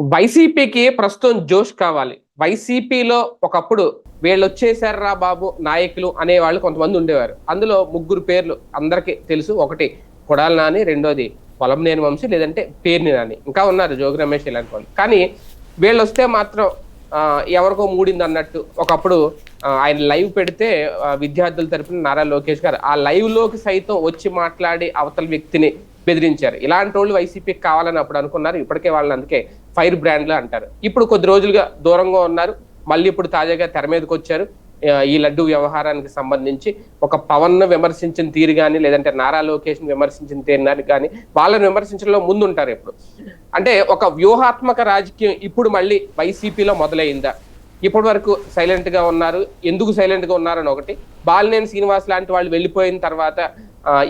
వైసీపీకి ప్రస్తుతం జోష్ కావాలి. వైసీపీలో ఒకప్పుడు వీళ్ళు వచ్చేసారా బాబు నాయకులు అనేవాళ్ళు కొంతమంది ఉండేవారు. అందులో ముగ్గురు పేర్లు అందరికీ తెలుసు. ఒకటి కొడాలి నాని రెండోది పొలంనేని వంశీ లేదంటే పేర్ని నాని. ఇంకా ఉన్నారు జోగి రమేష్ ఇలాంటి వాళ్ళు. కానీ వీళ్ళు వస్తే మాత్రం ఎవరికో మూడింది అన్నట్టు ఒకప్పుడు ఆయన లైవ్ పెడితే విద్యార్థుల తరపున నారా లోకేష్ గారు ఆ లైవ్లోకి సైతం వచ్చి మాట్లాడి అవతల వ్యక్తిని బెదిరించారు. ఇలాంటి వాళ్ళు వైసీపీకి కావాలని అప్పుడు అనుకున్నారు. ఇప్పటికే వాళ్ళని అందుకే ఫైర్ బ్రాండ్లు అంటారు. ఇప్పుడు కొద్ది రోజులుగా దూరంగా ఉన్నారు. మళ్ళీ ఇప్పుడు తాజాగా తెర మీదకి వచ్చారు. ఈ లడ్డు వ్యవహారానికి సంబంధించి ఒక పవన్ను విమర్శించిన తీరు కానీ లేదంటే నారా లోకేష్ విమర్శించిన తీరు కానీ వాళ్ళని విమర్శించడంలో ముందు ఉంటారు ఇప్పుడు. అంటే ఒక వ్యూహాత్మక రాజకీయం ఇప్పుడు మళ్ళీ వైసీపీలో మొదలైందా? ఇప్పటి వరకు సైలెంట్గా ఉన్నారు. ఎందుకు సైలెంట్గా ఉన్నారని ఒకటి. బాలినేని శ్రీనివాస్ లాంటి వాళ్ళు వెళ్ళిపోయిన తర్వాత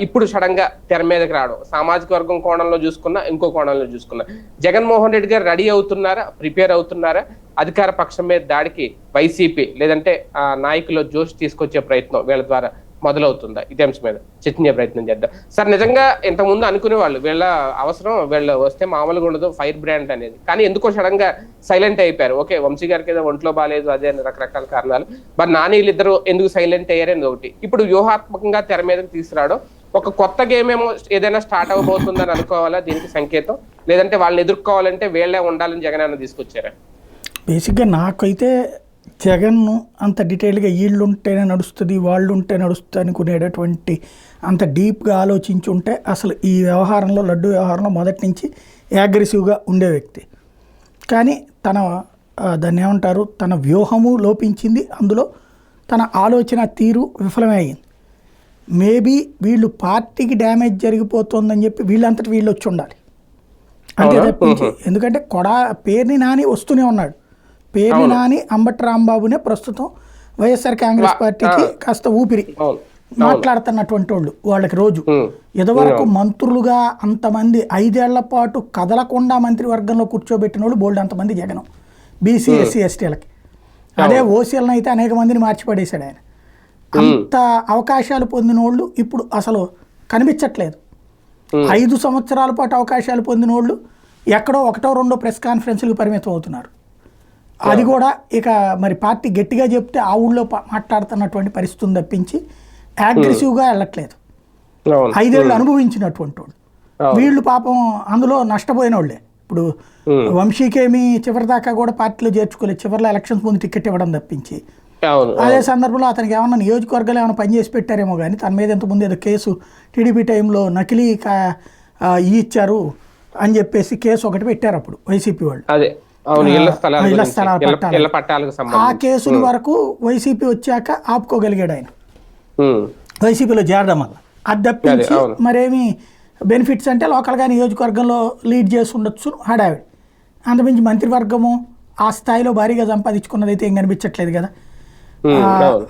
ఇప్పుడు సడన్గా తెర మీదకి రావడం. సామాజిక వర్గం కోణంలో చూసుకున్నా ఇంకో కోణంలో చూసుకున్నా. జగన్మోహన్ రెడ్డి గారు రెడీ అవుతున్నారా? ప్రిపేర్ అవుతున్నారా? అధికార పక్షం మీద దాడికి వైసీపీ లేదంటే ఆ, నాయకులు జోష్ తీసుకొచ్చే ప్రయత్నం వీళ్ళ ద్వారా. మొదలవుతుందా? ఇదే అంశం మీద చర్చించే ప్రయత్నం చేద్దాం. సార్ నిజంగా ఇంతకుముందు అనుకునేవాళ్ళు వీళ్ళ అవసరం వీళ్ళు వస్తే మామూలుగా ఉండదు ఫైర్ బ్రాండ్ అనేది. కానీ ఎందుకో సడన్గా సైలెంట్ అయిపోయారు. ఓకే వంశీ గారికి ఏదో ఒంట్లో బాగాలేదు అదే అని రకరకాల కారణాలు. మరి నాని వీళ్ళిద్దరు ఎందుకు సైలెంట్ అయ్యారని ఒకటి. ఇప్పుడు వ్యూహాత్మకంగా తెర మీదకి తీసుకురావడం ఒక కొత్త గేమ్ ఏమో ఏదైనా స్టార్ట్ అవబోతుందని అనుకోవాలా దీనికి సంకేతం? లేదంటే వాళ్ళని ఎదుర్కోవాలంటే వీళ్ళే ఉండాలని జగన్ అన్న తీసుకొచ్చారా? బేసిక్గా నాకైతే జగన్ అంత డీటెయిల్గా వీళ్ళు ఉంటేనే నడుస్తుంది వాళ్ళు ఉంటే నడుస్తుంది అనుకునేటటువంటి అంత డీప్గా ఆలోచించి ఉంటే అసలు ఈ వ్యవహారంలో లడ్డు వ్యవహారంలో మొదటి నుంచి అగ్రెసివ్గా ఉండే వ్యక్తి. కానీ తన దాన్ని ఏమంటారు? తన వ్యూహము లోపించింది. అందులో తన ఆలోచన తీరు విఫలమే అయింది మేబీ వీళ్ళు పార్టీకి డ్యామేజ్ జరిగిపోతుందని చెప్పి వీళ్ళంతటి వీళ్ళు వచ్చి ఉండాలి అంతే? తప్పించి ఎందుకంటే కొడా పేరుని నాని వస్తూనే ఉన్నాడు. పేరుని నాని అంబటి రాంబాబునే ప్రస్తుతం వైఎస్ఆర్ కాంగ్రెస్ పార్టీకి. కాస్త ఊపిరి మాట్లాడుతున్నటువంటి వాళ్ళు. వాళ్ళకి రోజు. ఇదివరకు మంత్రులుగా అంతమంది ఐదేళ్ళ పాటు కదలకుండా మంత్రివర్గంలో కూర్చోబెట్టిన వాళ్ళు బోల్డ్ అంతమంది జగనం. బీసీ ఎస్సీ ఎస్టీలకి అదే ఓసీలను అయితే అనేక మందిని మార్చి పడేశాడు ఆయన అంత అవకాశాలు పొందిన వాళ్ళు ఇప్పుడు అసలు కనిపించట్లేదు. ఐదు సంవత్సరాల పాటు అవకాశాలు పొందిన వాళ్ళు ఎక్కడో ఒకటో రెండో ప్రెస్ కాన్ఫరెన్స్లకు పరిమితం అవుతున్నారు. అది కూడా ఇక మరి పార్టీ గట్టిగా చెప్తే ఆ ఊళ్ళో మాట్లాడుతున్నటువంటి పరిస్థితి ఉంది తప్పించి అగ్రెసివ్గా వెళ్ళట్లేదు. అవును. ఐదేళ్ళు అనుభవించినటువంటి వాళ్ళు. వీళ్ళు పాపం అందులో నష్టపోయిన వాళ్ళే ఇప్పుడు ఉమ్. వంశీకేమి చివరి దాకా కూడా పార్టీలో చేర్చుకోలేదు చివరిలో ఎలక్షన్స్ ముందు టికెట్ ఇవ్వడం తప్పించి. అదే సందర్భంలో అతనికి ఏమన్నా నియోజకవర్గాలు ఏమైనా పనిచేసి పెట్టారేమో కానీ తన మీద ఇంతకుముందు ఏదో కేసు టీడీపీ టైంలో నకిలీ ఇచ్చారు అని చెప్పేసి కేసు ఒకటి పెట్టారు అప్పుడు వైసీపీ వాళ్ళు. ఇళ్ళ స్థలాల పట్టాలు. ఆ కేసుల వరకు వైసీపీ వచ్చాక ఆపుకోగలిగాడు ఆయన. వైసీపీలో చేరడం వల్ల. అది తప్పించి. మరేమి బెనిఫిట్స్ అంటే లోకల్గా నియోజకవర్గంలో లీడ్ చేసి ఉండొచ్చు హడావిడి అంతమించి మంత్రివర్గము ఆ స్థాయిలో భారీగా సంపాదించుకున్నది అయితే ఏం కనిపించట్లేదు కదా.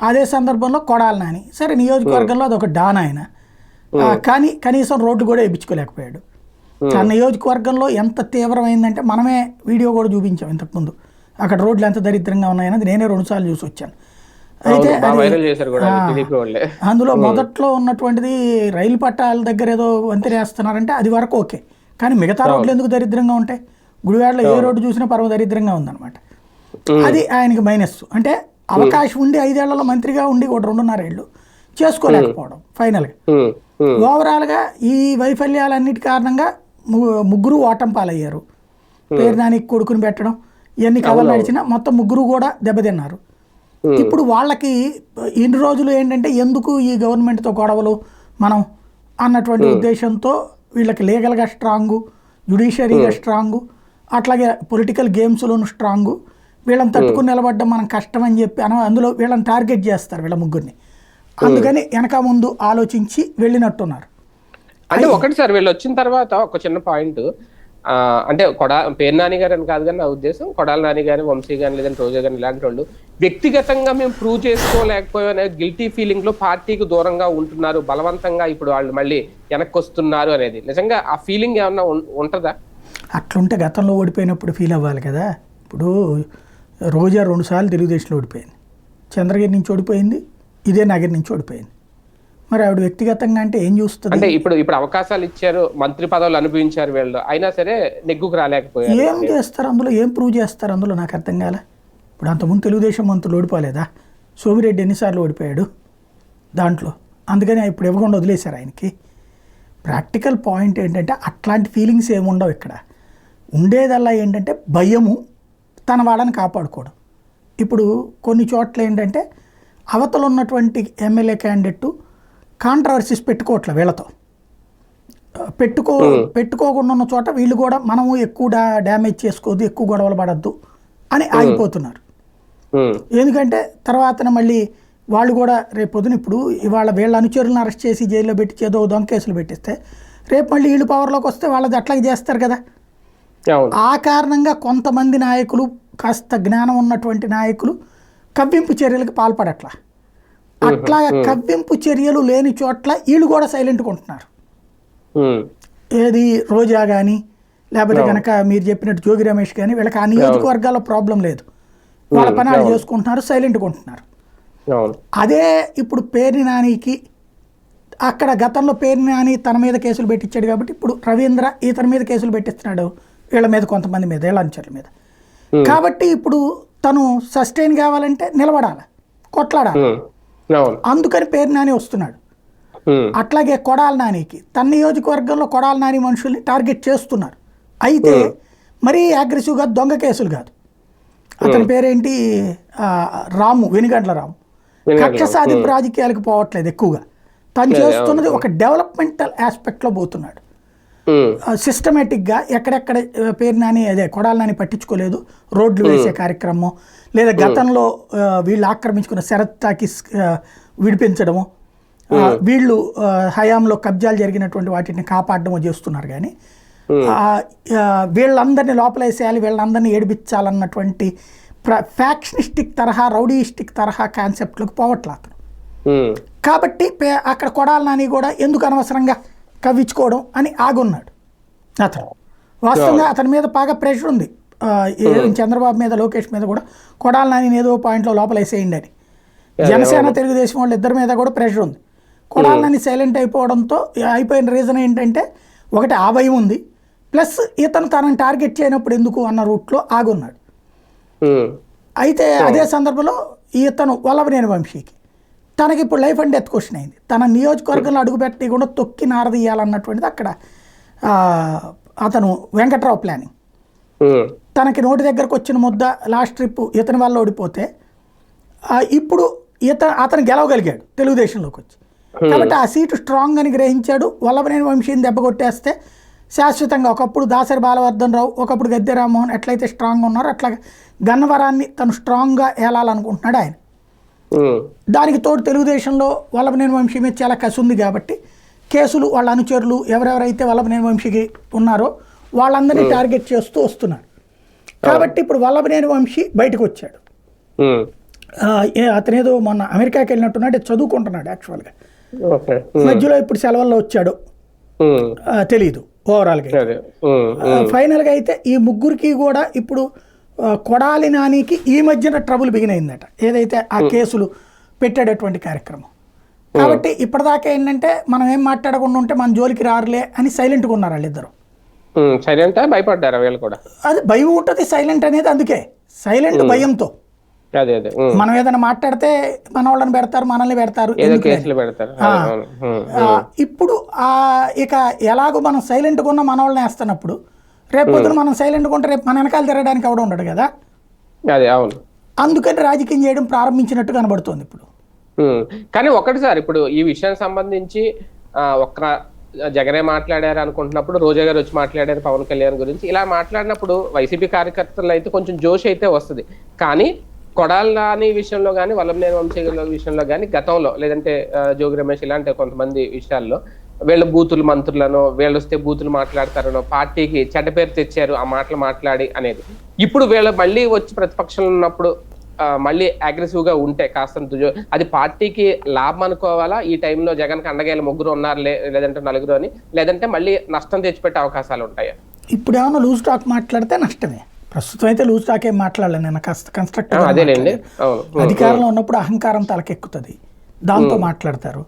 అదే సందర్భంలో కొడాలి నాని. సరే నియోజకవర్గంలో అది ఒక డాన్ ఆయన. కానీ కనీసం రోడ్డు కూడా వేయించుకోలేకపోయాడు. తన నియోజకవర్గంలో ఎంత తీవ్రమైందంటే మనమే వీడియో కూడా చూపించాం ఇంతకుముందు. అక్కడ రోడ్లు ఎంత దరిద్రంగా ఉన్నాయన్నది నేనే రెండుసార్లు చూసి వచ్చాను. అయితే ఆ, అందులో మొదట్లో ఉన్నటువంటిది రైలు పట్టాల దగ్గర ఏదో వంతెన వేస్తున్నారంటే అది వరకు ఓకే. కానీ మిగతా రోడ్లు ఎందుకు దరిద్రంగా ఉంటాయి? గుడివాడలో ఏ రోడ్డు చూసినా పర్వ దరిద్రంగా ఉందన్నమాట. అది ఆయనకి మైనస్. అంటే అవకాశం ఉండి ఐదేళ్ళలో మంత్రిగా ఉండి కూడా రెండున్నర ఏళ్ళు చేసుకోలేకపోవడం ఫైనల్గా. ఓవరాల్గా ఈ వైఫల్యాలన్నిటి కారణంగా ముగ్గురు ఓటం పాలయ్యారు. పేరు దానికి కొడుకుని పెట్టడం ఇవన్నీ కథలు నడిచినా మొత్తం ముగ్గురు కూడా దెబ్బతిన్నారు. ఇప్పుడు వాళ్ళకి ఇన్ని రోజులు ఏంటంటే ఎందుకు ఈ గవర్నమెంట్తో గొడవలు మనం అన్నటువంటి ఉద్దేశంతో వీళ్ళకి లీగల్గా స్ట్రాంగు జుడిషియరీగా స్ట్రాంగు అట్లాగే పొలిటికల్ గేమ్స్లోను స్ట్రాంగు వీళ్ళని తట్టుకుని నిలబడ్డం మనం కష్టం అని చెప్పి అన అందులో వీళ్ళని టార్గెట్ చేస్తారు వీళ్ళ ముగ్గురిని. అందుకని వెనక ముందు ఆలోచించి వెళ్ళినట్టున్నారు. అంటే ఒకటి సార్ వీళ్ళు వచ్చిన తర్వాత ఒక చిన్న పాయింట్ అంటే కొడా పేరు నాని గారు అని కాదు కానీ నా ఉద్దేశం కొడాల నాని గాని వంశీ గాని లేదంటే రోజా గాని ఇలాంటి వాళ్ళు వ్యక్తిగతంగా మేము ప్రూవ్ చేసుకోలేకపోయాం అనే గిల్టీ ఫీలింగ్లో పార్టీకి దూరంగా ఉంటున్నారు బలవంతంగా ఇప్పుడు వాళ్ళు మళ్ళీ వెనక్కి వస్తున్నారు అనేది. నిజంగా ఆ ఫీలింగ్ ఏమన్నా ఉంటదా? అట్లుంటే గతంలో ఓడిపోయినప్పుడు ఫీల్ అవ్వాలి కదా. ఇప్పుడు రోజా రెండుసార్లు తెలుగుదేశంలో ఓడిపోయింది. చంద్రగిరి నుంచి ఓడిపోయింది ఇదే నగర్ నుంచి ఓడిపోయింది. మరి ఆవిడ వ్యక్తిగతంగా అంటే ఏం చూస్తుంది? అంటే ఇప్పుడు ఇప్పుడు అవకాశాలు ఇచ్చారు మంత్రి పదవులు అనుభవించారు వీళ్ళు. అయినా సరే నెగ్గుకు రాలేకపోయారు. ఏం చేస్తారు అందులో? ఏం ప్రూవ్ చేస్తారు అందులో? నాకు అర్థం కాలే. ఇప్పుడు అంతకుముందు తెలుగుదేశం మంత్రులు ఓడిపోలేదా? సోమిరెడ్డి ఎన్నిసార్లు ఓడిపోయాడు దాంట్లో. అందుకని ఇప్పుడు ఇవ్వకుండా వదిలేశారు ఆయనకి. ప్రాక్టికల్ పాయింట్ ఏంటంటే అట్లాంటి ఫీలింగ్స్ ఏముండవు ఇక్కడ. ఉండేదల్లా ఏంటంటే భయము తన వాళ్ళని కాపాడుకోవడం. ఇప్పుడు కొన్ని చోట్ల ఏంటంటే అవతల ఉన్నటువంటి ఎమ్మెల్యే క్యాండిడేట్ కాంట్రవర్సీస్ పెట్టుకోవట్లే వీళ్ళతో. పెట్టుకో పెట్టుకోకుండా ఉన్న చోట వీళ్ళు కూడా మనము ఎక్కువ డా డ్యామేజ్ చేసుకోవద్దు ఎక్కువ గొడవలు పడద్దు అని ఆగిపోతున్నారు. ఎందుకంటే తర్వాతన మళ్ళీ వాళ్ళు కూడా రేపు పొద్దున ఇప్పుడు ఇవాళ వీళ్ళ అనుచరులను అరెస్ట్ చేసి జైల్లో పెట్టి ఏదో దొంగ కేసులు పెట్టిస్తే రేపు మళ్ళీ వీళ్ళు పవర్లోకి వస్తే వాళ్ళది అట్లాగే చేస్తారు కదా. ఆ కారణంగా కొంతమంది నాయకులు కాస్త జ్ఞానం ఉన్నటువంటి నాయకులు కవ్వింపు చర్యలకు పాల్పడట్లా. అట్లా కవ్వింపు చర్యలు లేని చోట్ల వీళ్ళు కూడా సైలెంట్గా ఉంటున్నారు. ఏది రోజా కానీ లేకపోతే కనుక మీరు చెప్పినట్టు జోగి రమేష్ కానీ వీళ్ళకి ఆ నియోజకవర్గాల్లో ప్రాబ్లం లేదు. వాళ్ళ పని వాళ్ళు చేసుకుంటున్నారు సైలెంట్గా ఉంటున్నారు. అదే ఇప్పుడు పేర్ని నానికి అక్కడ గతంలో పేర్ని నాని తన మీద కేసులు పెట్టించాడు కాబట్టి ఇప్పుడు రవీంద్ర ఇతని మీద కేసులు పెట్టిస్తున్నాడు. వీళ్ళ మీద కొంతమంది మీద వీళ్ళ అనుచరుల మీద. కాబట్టి ఇప్పుడు తను సస్టైన్ కావాలంటే నిలబడాలి కొట్లాడాలి. అందుకని పేరు నాని వస్తున్నాడు. అట్లాగే కొడాల నానికి. తన నియోజకవర్గంలో కొడాల నాని మనుషుల్ని టార్గెట్ చేస్తున్నారు. అయితే మరీ అగ్రెసివ్గా దొంగ కేసులు కాదు. అతని పేరేంటి? రాము వెనుగండ్ల రాము. కక్ష సాధింపు రాజకీయాలకు పోవట్లేదు ఎక్కువగా. తను చేస్తున్నది ఒక డెవలప్మెంటల్ ఆస్పెక్ట్లో పోతున్నాడు. సిస్టమేటిక్గా ఎక్కడెక్కడ ఆ, పేరు నాని అదే కొడాల నాని పట్టించుకోలేదు. రోడ్లు వేసే కార్యక్రమం లేదా గతంలో ఆ, వీళ్ళు ఆక్రమించుకున్న శరత్ టాకీస్ విడిపించడము వీళ్ళు హయాంలో కబ్జాలు జరిగినటువంటి వాటిని కాపాడడము చేస్తున్నారు కానీ వీళ్ళందరినీ లోపలేసేయాలి వీళ్ళందరినీ ఏడిపించాలన్నటువంటి ఫ్యాక్షనిస్టిక్ తరహా రౌడీయిస్టిక్ తరహా కాన్సెప్ట్లకు పోవట్లే అతను. ఉమ్, కాబట్టి అక్కడ కొడాల నాని కూడా ఎందుకు అనవసరంగా కవ్వించుకోవడం అని ఆగున్నాడు అతను వాస్తవంగా అతని మీద బాగా ప్రెషర్ ఉంది. చంద్రబాబు మీద లోకేష్ మీద కూడా. కొడాల నాని ఏదో పాయింట్లో లోపల వేసేయండి అని. జనసేన తెలుగుదేశం వాళ్ళ ఇద్దరి మీద కూడా ప్రెషర్ ఉంది. కొడాల నాని సైలెంట్ అయిపోవడంతో అయిపోయిన రీజన్ ఏంటంటే ఒకటి ఆ భయం ఉంది. ప్లస్ ఇతను తనని టార్గెట్ చేయనప్పుడు ఎందుకు అన్న రూట్లో ఆగున్నాడు. అయితే అదే సందర్భంలో ఇతను వల్లభనేని వంశీకి. తనకి ఇప్పుడు లైఫ్ అండ్ డెత్ క్వశ్చన్ అయింది. తన నియోజకవర్గంలో అడుగుపెట్టి కూడా తొక్కి నారదీయాలన్నటువంటిది అక్కడ అతను వెంకట్రావు ప్లానింగ్ ఉమ్, తనకి నోటి దగ్గరకు వచ్చిన ముద్ద లాస్ట్ ట్రిప్ ఇతని వల్ల ఓడిపోతే ఇప్పుడు ఇత అతను గెలవగలిగాడు తెలుగుదేశంలోకి వచ్చి. కాబట్టి ఆ సీటు స్ట్రాంగ్ అని గ్రహించాడు. వల్లభనేని వంశీని దెబ్బ కొట్టేస్తే శాశ్వతంగా ఒకప్పుడు దాసరి బాలవర్ధన్ రావు ఒకప్పుడు గద్దె రామ్మోహన్ ఎట్లయితే స్ట్రాంగ్ ఉన్నారో అట్లా గన్నవరాన్ని తను స్ట్రాంగ్గా ఏలాలనుకుంటున్నాడు ఆయన. దానికి తోడు తెలుగుదేశంలో వల్లభనేని వంశీ మీద చాలా కసి ఉంది కాబట్టి కేసులు వాళ్ళ అనుచరులు ఎవరెవరైతే వల్లభనేని వంశీకి ఉన్నారో వాళ్ళందరినీ టార్గెట్ చేస్తూ వస్తున్నారు. కాబట్టి ఇప్పుడు వల్లభనేని వంశీ బయటకు వచ్చాడు. అతనేదో మొన్న అమెరికాకి వెళ్ళినట్టున్నాడు చదువుకుంటున్నాడు యాక్చువల్గా మధ్యలో ఇప్పుడు సెలవుల్లో వచ్చాడు. తెలీదు ఓవరాల్గా ఫైనల్గా అయితే ఈ ముగ్గురికి కూడా ఇప్పుడు కొడాలి నానికి ఈ మధ్యన ట్రబుల్ బిగినైందట ఏదైతే ఆ కేసులు పెట్టేటటువంటి కార్యక్రమం. కాబట్టి ఇప్పటిదాకా ఏంటంటే మనం ఏం మాట్లాడకుండా ఉంటే మన జోలికి రారులే అని సైలెంట్గా ఉన్నారు వాళ్ళిద్దరు. సైలెంట్? భయపడ్డారా వీళ్ళు కూడా? అది భయం ఉంటుంది సైలెంట్ అనేది అందుకే. సైలెంట్ భయంతో. అదే అదే. ఉమ్, మనం ఏదైనా మాట్లాడితే మన వాళ్ళని పెడతారు మనల్ని పెడతారు ఇప్పుడు ఆ ఇక ఎలాగో మనం సైలెంట్గా ఉన్న మన వాళ్ళని వేస్తున్నప్పుడు రేపు పొద్దున మనం సైలెంట్గా ఉంటే రేపు మన వెనకాల తిరగడానికి ఎవడ ఉండడు కదా? అదే అవును. అందుకని రాజకీయం చేయడం ప్రారంభించినట్టు కనబడుతోంది ఇప్పుడు. కానీ ఒకటి సార్ ఇప్పుడు ఈ విషయానికి సంబంధించి ఆ, ఒక్క జగనే మాట్లాడారు అనుకుంటున్నప్పుడు రోజా గారు వచ్చి మాట్లాడారు పవన్ కళ్యాణ్ గురించి. ఇలా మాట్లాడినప్పుడు వైసీపీ కార్యకర్తలు అయితే కొంచెం జోష్ అయితే వస్తుంది. కానీ కొడాల నాని విషయంలో కానీ వల్లభనేని వంశీ గారి విషయంలో కానీ గతంలో లేదంటే జోగి రమేష్ ఇలాంటి కొంతమంది విషయాల్లో వీళ్ళ బూతులు మంత్రులను వీళ్ళు వస్తే బూతులు మాట్లాడతారనో పార్టీకి చెడ్డ పేరు తెచ్చారు ఆ మాటలు మాట్లాడి అనేది. ఇప్పుడు వీళ్ళు మళ్ళీ వచ్చి ప్రతిపక్షంలో ఉన్నప్పుడు మళ్ళీ అగ్రెసివ్గా ఉంటే కాస్త అది పార్టీకి లాభం అనుకోవాలా? ఈ టైంలో జగన్ అండగేల ముగ్గురు ఉన్నారు లేదంటే నలుగురు అని లేదంటే మళ్ళీ నష్టం తెచ్చిపెట్టే అవకాశాలు ఉంటాయా? ఇప్పుడు ఏమైనా లూజ్ టాక్ మాట్లాడితే నష్టమే. ప్రస్తుతం అయితే లూజ్ టాక్ ఏం మాట్లాడలేదు నేను కాస్త కన్స్ట్రక్టివ్ ఉమ్, అధికారంలో ఉన్నప్పుడు అహంకారం తలకెక్కుతుంది. దాంతో మాట్లాడతారు.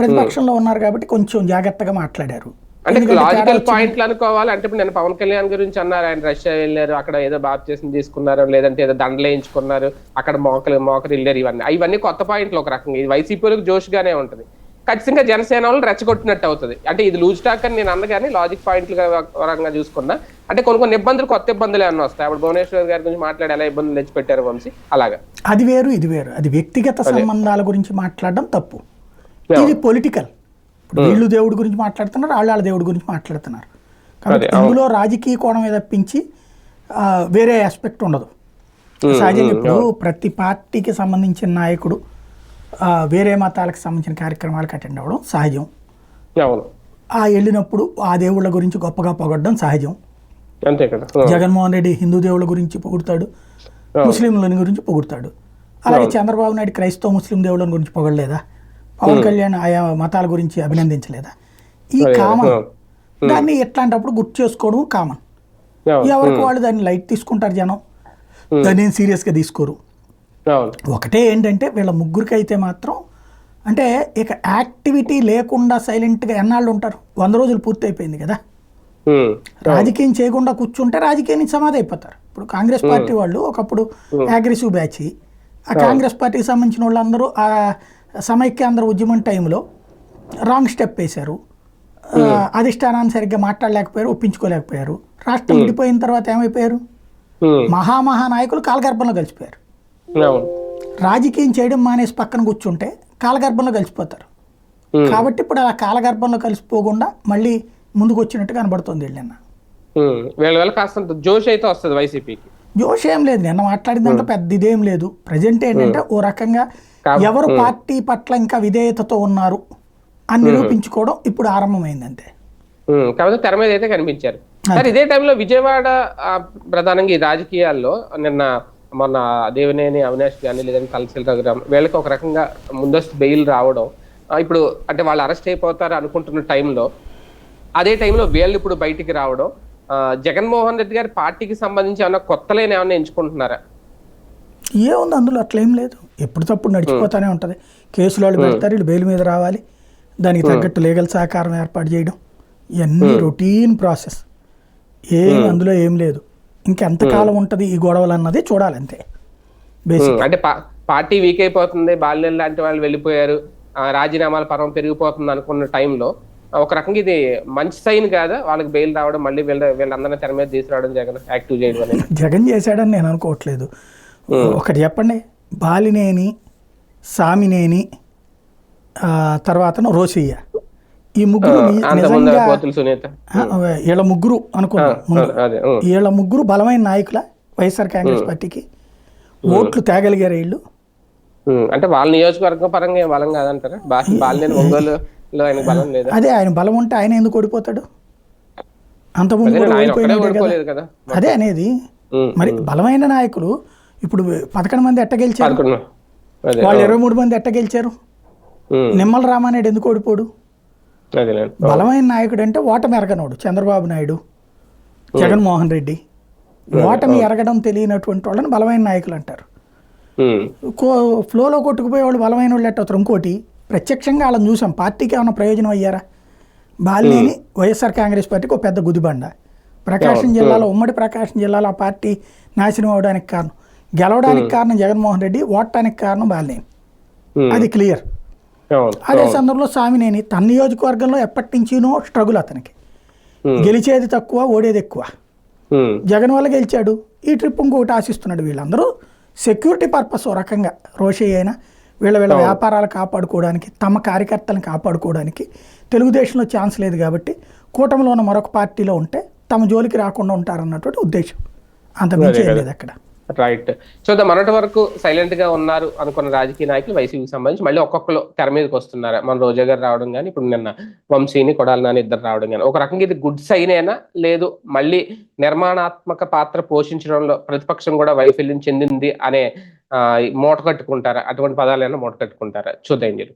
ప్రతిపక్షంలో ఉన్నారు కాబట్టి కొంచెం జాగ్రత్తగా మాట్లాడారు. అంటే లాజికల్. పాయింట్లు అనుకోవాలి. అంటే ఇప్పుడు నేను పవన్ కళ్యాణ్ గురించి అన్నారు. ఆయన రష్యా వెళ్ళారు. అక్కడ ఏదో బాప్తీసం తీసుకున్నారు. లేదంటే ఏదో దండలు వేయించుకున్నారు. అక్కడ మోకలు మోకలు వెళ్ళారు ఇవన్నీ. ఇవన్నీ కొత్త పాయింట్లు ఒక రకంగా. ఇది వైసీపీలకు జోష్ గానే ఉంటుంది. ఖచ్చితంగా జనసేన వాళ్ళు రెచ్చగొట్టినట్టు అవుతుంది. అంటే ఇది లూజ్ టాక్ అని నేను అన్నగాని లాజిక్ పాయింట్లు పరంగా చూసుకున్నా. అంటే కొన్ని కొన్ని ఇబ్బందులు కొత్త ఇబ్బందులు ఏమన్నా వస్తాయి. అప్పుడు భువనేశ్వర్ గారి గురించి మాట్లాడి ఎలా ఇబ్బందులు తెచ్చిపెట్టారు వంశీ. అలాగా? అది వేరు ఇది వేరు. అది వ్యక్తిగత సంబంధాల గురించి మాట్లాడడం తప్పు. ఇది పొలిటికల్ ఇప్పుడు వీళ్ళు దేవుడి గురించి మాట్లాడుతున్నారు వాళ్ళు వాళ్ళ దేవుడి గురించి మాట్లాడుతున్నారు. కాబట్టి. ఇందులో రాజకీయ కోణమే తప్పించి వేరే ఆస్పెక్ట్ ఉండదు. Hmm, సహజంగా hmm, ఇప్పుడు ప్రతి పార్టీకి సంబంధించిన నాయకుడు వేరే మతాలకు సంబంధించిన కార్యక్రమాలకు అటెండ్ అవ్వడం సహజం. ఆ వెళ్ళినప్పుడు ఆ దేవుళ్ళ గురించి గొప్పగా పొగడడం సహజం. అంతే కదా. ఆ, జగన్మోహన్ రెడ్డి హిందూ దేవుళ్ళ గురించి పొగుడతాడు. ముస్లింలని గురించి పొగుడతాడు. అలాగే చంద్రబాబు నాయుడు క్రైస్తవ ముస్లిం దేవుళ్ళ గురించి పొగడలేదా? పవన్ కళ్యాణ్ ఆయా మతాల గురించి అభినందించలేదా? ఈ కామన్. దాన్ని ఎట్లాంటప్పుడు గుర్తు చేసుకోవడం కామన్. ఎవరికి వాళ్ళు దాన్ని లైట్ తీసుకుంటారు జనం? దాన్ని ఏం సీరియస్గా తీసుకోరు. ఒకటే ఏంటంటే వీళ్ళ ముగ్గురికి అయితే మాత్రం అంటే ఇక యాక్టివిటీ లేకుండా సైలెంట్గా ఎన్నాళ్ళు ఉంటారు? వంద రోజులు పూర్తి అయిపోయింది కదా రాజకీయం చేయకుండా కూర్చుంటే రాజకీయం నుంచి సమాధి అయిపోతారు. ఇప్పుడు కాంగ్రెస్ పార్టీ వాళ్ళు ఒకప్పుడు అగ్రెసివ్ బ్యాచ్ ఆ కాంగ్రెస్ పార్టీకి సంబంధించిన వాళ్ళందరూ ఆ సమైక్యాంధ్ర ఉద్యమం టైంలో రాంగ్ స్టెప్ వేశారు. అధిష్టానాన్ని సరిగ్గా మాట్లాడలేకపోయారు ఒప్పించుకోలేకపోయారు. రాష్ట్రం విడిపోయిన తర్వాత ఏమైపోయారు? మహామహా నాయకులు కాలగర్భంలో కలిసిపోయారు. రాజకీయం చేయడం మానేసి పక్కన కూర్చుంటే కాలగర్భంలో కలిసిపోతారు. కాబట్టి ఇప్పుడు అలా కాలగర్భంలో కలిసిపోకుండా మళ్ళీ ముందుకు వచ్చినట్టు కనబడుతుంది వీళ్ళన్న ఉమ్, వీళ్ళ వల్ల కాస్తంత జోష్ అయితే వస్తుంది వైసీపీకి. జోష్ ఏం లేదు. నిన్న మాట్లాడిన దాంట్లో పెద్ద ఇదేం లేదు. ప్రజెంట్ ఏంటంటే ఓ రకంగా ఎవరు పార్టీ పట్ల ఇంకా విధేయతతో ఉన్నారు అని నిరూపించుకోవడం ఇప్పుడు ఆరంభమైంది అంతే కాకపోతే తెర మీద అయితే కనిపించారు. సార్ ఇదే టైంలో విజయవాడ ప్రధానంగా ఈ రాజకీయాల్లో నిన్న మొన్న దేవినేని అవినాష్ కానీ లేదంటే తలసిల్ రఘురామ్ వీళ్ళకి ఒక రకంగా ముందస్తు బెయిల్ రావడం ఇప్పుడు అంటే వాళ్ళు అరెస్ట్ అయిపోతారు అనుకుంటున్న టైంలో అదే టైంలో వీళ్ళు ఇప్పుడు బయటికి రావడం జగన్మోహన్ రెడ్డి గారి పార్టీకి సంబంధించి ఏమన్నా కొత్తలేని ఏమన్నా ఎంచుకుంటున్నారా? ఏముంది అందులో అట్లేం లేదు. ఎప్పుడు తప్పుడు నడిచిపోతానే ఉంటుంది. కేసులు వాళ్ళు పెడతారు వీళ్ళు బెయిల్ మీద రావాలి. దానికి తగ్గట్టు లీగల్ సహకారం ఏర్పాటు చేయడం. ఇవన్నీ రొటీన్ ప్రాసెస్. ఏం అందులో ఏం లేదు. ఇంకెంతకాలం ఉంటుంది ఈ గొడవలు అన్నది చూడాలి అంతే. బేసిక్ అంటే పార్టీ వీక్ అయిపోతుంది బాల్యం లాంటి వాళ్ళు వెళ్ళిపోయారు. ఆ, రాజీనామాల పర్వం పెరిగిపోతుంది అనుకున్న టైంలో ఒక రకంగా ఇది మంచి సైన్ కాదా. వాళ్ళకి బెయిల్ రావడం మళ్ళీ వీళ్ళ వీళ్ళందరినీ తెర మీద తీసుకురావడం జగన్ యాక్టివ్ చేయడం అనేది. జగన్ చేశాడని నేను అనుకోవట్లేదు. ఒకటి చెప్పండి. బాలినేని సామినేని ఆ, తర్వాతను రోసయ్య. ఈ ముగ్గురు వీళ్ళ ముగ్గురు అనుకున్నాం ముందు. అదే ఉమ్, వీళ్ళ ముగ్గురు బలమైన నాయకుల వైఎస్ఆర్ కాంగ్రెస్ పార్టీకి ఓట్లు తేగలిగారు వీళ్ళు. అంటే వాళ్ళ నియోజకవర్గం పరంగా బలం కాదంటారా? బాలినేని ఒంగోలులో ఆయనకు బలం లేదా? అదే ఆయన బలం ఉంటే ఆయన ఎందుకు ఓడిపోతాడు? అంతకుముందు ఆయన కదా. ఓడిపోలేదు కదా. అదే అనేది. మరి బలమైన నాయకులు ఇప్పుడు పదకొండు మంది ఎట్ట గెలిచారు? వాళ్ళు ఇరవై మూడు మంది ఎట్ట గెలిచారు? నిమ్మల రామానాయుడు ఎందుకు ఓడిపోడు? బలమైన నాయకుడు అంటే ఓటమి ఎరగనోడు చంద్రబాబు నాయుడు జగన్మోహన్ రెడ్డి. ఓటమి ఎరగడం తెలియనటువంటి వాళ్ళని బలమైన నాయకులు అంటారు. ఫ్లోలో కొట్టుకుపోయే వాళ్ళు బలమైన వాళ్ళు ఎట్టవుతారు? ఇంకోటి ప్రత్యక్షంగా వాళ్ళని చూసాం. పార్టీకి ఏమైనా ప్రయోజనం అయ్యారా? బాలినేని వైఎస్ఆర్ కాంగ్రెస్ పార్టీకి ఒక పెద్ద గుదిబండ. ప్రకాశం జిల్లాలో ఉమ్మడి ప్రకాశం జిల్లాలో ఆ పార్టీ నాశనం అవడానికి కారణం. గెలవడానికి కారణం జగన్మోహన్ రెడ్డి ఓడటానికి కారణం బాలినేని. అది క్లియర్. అదే సందర్భంలో సామినేని తన నియోజకవర్గంలో ఎప్పటి నుంచినో స్ట్రగుల్ అతనికి. గెలిచేది తక్కువ ఓడేది ఎక్కువ. జగన్ వల్ల గెలిచాడు. ఈ ట్రిప్ ఇంకొకటి ఆశిస్తున్నాడు వీళ్ళందరూ. సెక్యూరిటీ పర్పస్ ఓ రకంగా రోషే అయినా వీళ్ళ వీళ్ళ వ్యాపారాలు కాపాడుకోవడానికి తమ కార్యకర్తలను కాపాడుకోవడానికి తెలుగుదేశంలో ఛాన్స్ లేదు కాబట్టి కూటమిలో ఉన్న మరొక పార్టీలో ఉంటే తమ జోలికి రాకుండా ఉంటారన్నటువంటి ఉద్దేశం. అంత మించి లేదు అక్కడ. రైట్ చూద్దాం మొన్నటి వరకు సైలెంట్గా ఉన్నారు అనుకున్న రాజకీయ నాయకులు వైసీపీకి సంబంధించి మళ్ళీ ఒక్కొక్కరు తెర మీదకి వస్తున్నారు. మన రోజా గారు రావడం కానీ ఇప్పుడు నిన్న వంశీని కొడాలి నాని ఇద్దరు రావడం కానీ ఒక రకంగా ఇది గుడ్ సైన్ అయినా లేదు. మళ్ళీ నిర్మాణాత్మక పాత్ర పోషించడంలో ప్రతిపక్షం కూడా వైఫల్యం చెందింది అనే మూట కట్టుకుంటారా? అటువంటి పదాలైనా మూట కట్టుకుంటారా? చూద్దాం మీరు